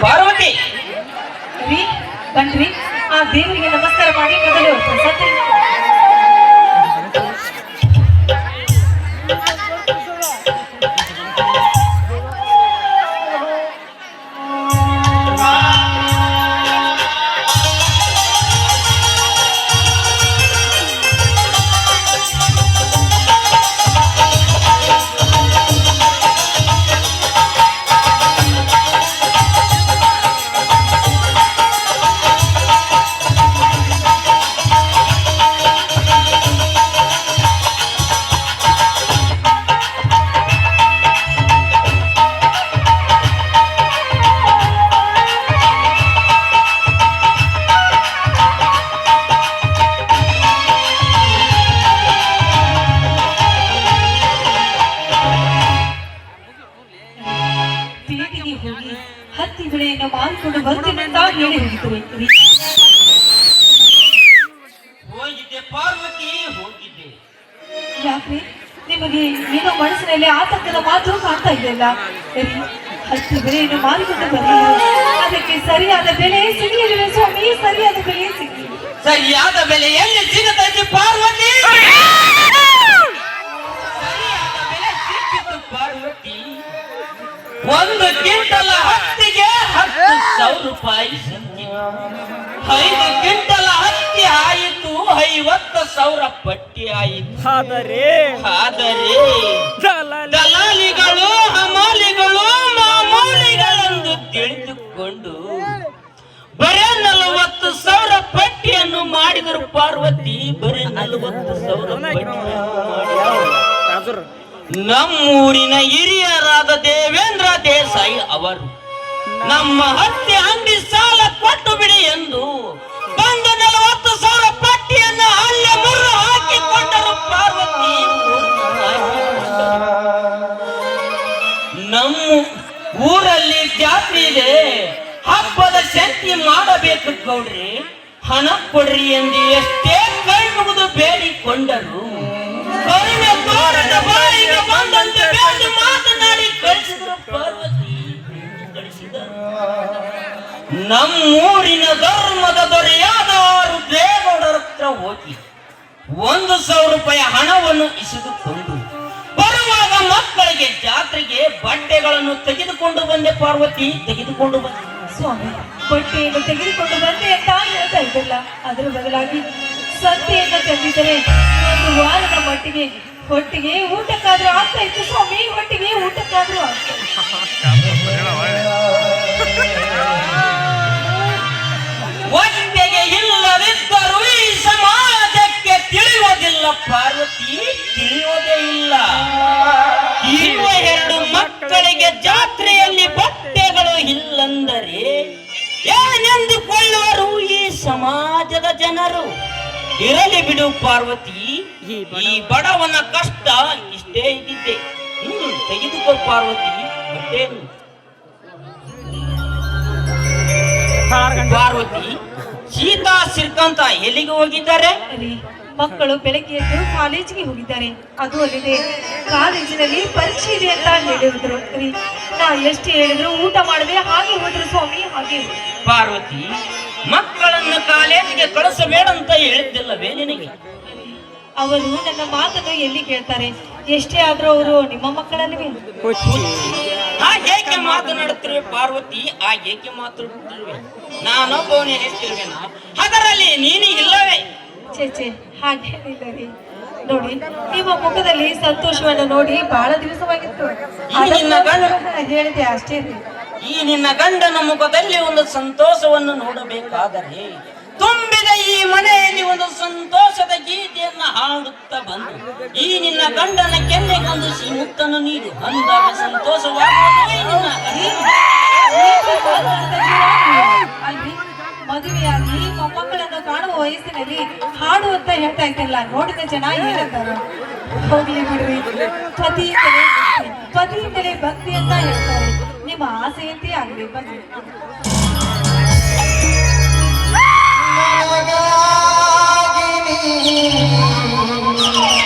ಪಾರ್ವತಿ. ಬನ್ರಿ. ಆ ದೇವರಿಗೆ ನಮಸ್ಕಾರ ಮಾಡಿ ಮೊದಲು ಪ್ರಸಾದ. ಬೆಳೆಯನ್ನು ಬರ್ತೀನಿ ಅಂತ ಹೇಳಿ ಯಾಕೆ ಹೋಗಿದ್ದೆ ಪಾರ್ವತಿ ಹೋಗಿದ್ದೆ. ಯಾಕ್ರಿ? ನಿಮಗೆ ಏನೋ ಮನಸ್ಸಿನಲ್ಲಿ ಆತಂಕದ ಮಾತು ಕಾಣ್ತಾ ಇದೆಯಲ್ಲ? ಅಷ್ಟು ಬೆಲೆಯನ್ನು ಮಾರಿಕೊಂಡು ಬನ್ನಿ. ಅದಕ್ಕೆ ಸರಿಯಾದ ಬೆಲೆ ಸಿಗಲಿಲ್ಲ ಸ್ವಾಮಿ? ಸರಿಯಾದ ಬೆಲೆ ಸಿಗಲಿಲ್ಲ. ಸರಿಯಾದ ಬೆಲೆ ಎಲ್ಲಿ ಪಾರ್ವತಿ ಸರಿಯಾದ ಬೆಲೆ ಸಿಕ್ಕಿತು ಪಾರ್ವತಿ ಒಂದು ಕ್ವಿಂಟಲ್ ಹತ್ತಿಗೆ ಹತ್ತು ರೂಪಾಯಿ ಐದು ಕ್ವಿಂಟಲ್ ಹತ್ತಿ ಆಯಿತು ಐವತ್ತು ಸಾವಿರ ಪಟ್ಟಿ ಆಯಿತು. ಆದರೆ ಆದರೆ ದಲಾಲಿ ದಲಾಲಿಗಳು ಹಮಾಲಿಗಳು ಮಾಮೂಲಿಗಳೆಂದು ತಿಳಿದುಕೊಂಡು ಬರೇ ನಲವತ್ತು ಸಾವಿರ ಪಟ್ಟಿಯನ್ನು ಮಾಡಿದರು ಪಾರ್ವತಿ ಬರೇ ನಲವತ್ತು ಸಾವಿರ ನಮ್ಮೂರಿನ ಹಿರಿಯರಾದ ದೇವೇಂದ್ರ ದೇಸಾಯಿ ಅವರು ನಮ್ಮ ಹತ್ತಿ ಅಂಗಡಿ ಸಾಲ ಕೊಟ್ಟು ಬಿಡಿ ಎಂದು ಬಂದು ನಲವತ್ತು ಸಾವಿರ ಪಟ್ಟಿಯನ್ನು ಅಲ್ಲೇ ಮುರು ಹಾಕಿಕೊಂಡರು ಪಾರ್ವತಿ ನಮ್ಮ ಊರಲ್ಲಿ ಜಾತ್ರೆ ಇದೆ. ಹಬ್ಬದ ಶಕ್ತಿ ಮಾಡಬೇಕು ಗೌಡ್ರಿ. ಹಣ ಕೊಡ್ರಿ ಎಂದು ಎಷ್ಟೇ ಕೈ ಬೇಡಿಕೊಂಡರು. ಕರುಣೆ ತೋರದ ಬಾಯಿಗೆ ಬಂದಂತೆ ಮಾತನಾಡಿ ಕಳಿಸಿದ್ರು ಪಾರ್ವತಿ. ನಮ್ಮೂರಿನ ಧರ್ಮದ ದೊರೆಯಾದ ದೇವರ ಹತ್ರ ಹೋಗಿ ಒಂದು ಸಾವಿರ ರೂಪಾಯಿ ಹಣವನ್ನು ಇಸಿದುಕೊಂಡು ಬರುವಾಗ ಮಕ್ಕಳಿಗೆ ಜಾತ್ರೆಗೆ ಬಟ್ಟೆಗಳನ್ನು ತೆಗೆದುಕೊಂಡು ಬಂದೆ ಪಾರ್ವತಿ ತೆಗೆದುಕೊಂಡು ಬಂದೆ. ಸ್ವಾಮಿ ಬಟ್ಟೆಯನ್ನು ತೆಗೆದುಕೊಂಡು ಬಂದೆ ಅಂತ ಹೇಳ್ತಾ ಇದ್ದಿಲ್ಲ ಅದರ ಬದಲಾಗಿ ಸತ್ಯೆಯನ್ನು ತಂದಿದ್ದರೆ ಒಂದು ವಾರದ ಮಟ್ಟಿಗೆ ಹೊಟ್ಟಿಗೆ ಊಟಕ್ಕಾದ್ರೂ ಆಗ್ತಾ ಇತ್ತು ಸ್ವಾಮಿ ಹೊಟ್ಟಿಗೆ ಊಟಕ್ಕಾದ್ರೂ ಆಗ್ತಾ ಹೊಟ್ಟೆಗೆ ಇಲ್ಲದಿದ್ದರೂ ಈ ಸಮಾಜಕ್ಕೆ ತಿಳಿಯೋದಿಲ್ಲ ಪಾರ್ವತಿ, ತಿಳಿಯೋದೇ ಇಲ್ಲ. ಇರುವ ಎರಡು ಮಕ್ಕಳಿಗೆ ಜಾತ್ರೆಯಲ್ಲಿ ಬಟ್ಟೆಗಳು ಇಲ್ಲಂದರೆ ಏನೆಂದುಕೊಳ್ಳುವರು ಈ ಸಮಾಜದ ಜನರು? ಇರಲಿ ಬಿಡು, ಪಾರ್ವತಿ. ಈ ಬಡವನ ಕಷ್ಟ ಇಷ್ಟೇ ಇದ್ದಿದ್ದೆ ತೆಗೆದುಕೋ, ಪಾರ್ವತಿ. ಬಟ್ಟೆಯನ್ನು ಪಾರ್ವತಿ ಸೀತಾ ಸಿರ್ಕಂತ ಎಲ್ಲಿಗೆ ಹೋಗಿದ್ದಾರೆ? ಮಕ್ಕಳು ಬೆಳಗ್ಗೆ ಎದ್ದು ಕಾಲೇಜಿಗೆ ಹೋಗಿದ್ದಾರೆ. ಅದು ಅಲ್ಲದೆ ಕಾಲೇಜಿನಲ್ಲಿ ಪರೀಕ್ಷೆ ಇದೆ ಅಂತ ಹೇಳಿದ್ರು. ನಾ ಎಷ್ಟು ಹೇಳಿದ್ರು ಊಟ ಮಾಡದೆ ಹಾಗೆ ಹೋದ್ರು ಸ್ವಾಮಿ ಹಾಗೆ. ಪಾರ್ವತಿ ಮಕ್ಕಳನ್ನು ಕಾಲೇಜಿಗೆ ಕಳಿಸಬೇಡ ಅಂತ ಹೇಳಿದ್ದಿಲ್ಲವೇ ನಿನಗೆ? ಅವರು ನನ್ನ ಮಾತನ್ನು ಎಲ್ಲಿ ಕೇಳ್ತಾರೆ? ಎಷ್ಟೇ ಆದ್ರೂ ಅವರು ನಿಮ್ಮ ಮಕ್ಕಳಲ್ಲಿ ಆ ಏಕೆ ಮಾತನಾಡುತ್ತಿರುವೆ ಪಾರ್ವತಿ? ಆ ಏಕೆ ಮಾತನಾಡುತ್ತಿರುವೆ ನಾನೊಬ್ಬವನು ಹೇಳ್ತಿರುವೆನ ಅದರಲ್ಲಿ ನೀನು ಇಲ್ಲವೇ? ಚೇಚೆ ಹಾಗೇನಿಲ್ಲ ರೀ ನೋಡಿ ನಿಮ್ಮ ಮುಖದಲ್ಲಿ ಸಂತೋಷವನ್ನು ನೋಡಿ ಬಹಳ ದಿವಸವಾಗಿತ್ತು. ನಿನ್ನ ಗಂಡ- ಹೇಳಿದೆ ಅಷ್ಟೇ ರೀ. ಈ ನಿನ್ನ ಗಂಡನ ಮುಖದಲ್ಲಿ ಒಂದು ಸಂತೋಷವನ್ನು ನೋಡಬೇಕಾದರೆ ತುಂಬಿದ ಈ ಮನೆಯಲ್ಲಿ ಒಂದು ಸಂತೋಷದ ಗೀತೆಯನ್ನ ಹಾಡುತ್ತಾ ಬಂದು, ಈ ನಿನ್ನ ಗಂಡನ ಕೆನ್ನೆಗೊಂದು ಮುತ್ತನ್ನು ನೀಡು. ಅಂದಾಗ ಸಂತೋಷವಾಗಿ ಮದುವೆಯಾಗಿ ಮೊಮ್ಮಕ್ಕಳನ್ನು ಕಾಣುವ ವಯಸ್ಸಿನಲ್ಲಿ ಹಾಡು ಅಂತ ಹೇಳ್ತಾ ಇದ್ದಿಲ್ಲ. ನೋಡಿದ ಜನ ಏನಂತಾರ ಹೋಗ್ಲಿ ಬಿಡ್ರಿ. ಪತಿಯಿಂದಲೇ ಪತಿಯಿಂದಲೇ ಭಕ್ತಿ ಅಂತ ಹೇಳ್ತಾರೆ. ನಿಮ್ಮ ಆಸೆಯಂತೆ ಆಗ್ಲಿ ಬನ್ನಿ ハハハハ!